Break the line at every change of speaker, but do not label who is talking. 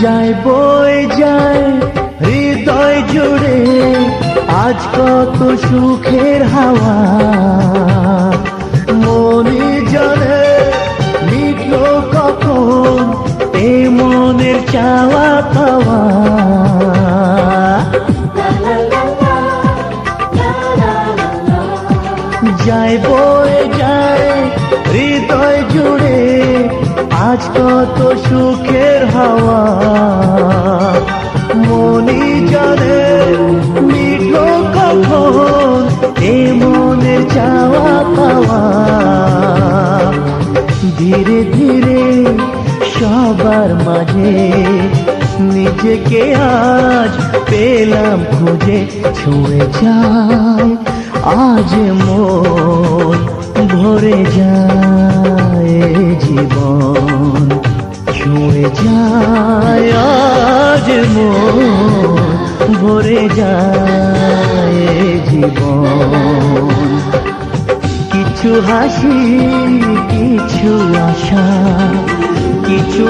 যায় বই যায়, হৃদয় জুড়ে আজ কত সুখের হাওয়া। মনে জানে মিটল কখন এ মনের চাওয়া পাওয়া। যায় বয়ে যায়, হৃদয় জুড়ে আজ কত সুখের মনি জানে মিটল কখন? এ মনের চাওয়া পাওয়া। ধীরে ধীরে সবার মাঝে নিজেকে আজ পেলাম খুঁজে, ছুঁয়ে যায়। আজ মন ভরে যায় জীবন, ছুঁয়ে যায়। মন ভরে যায় জীবন। কিছু হাসি কিছু আশা কিছু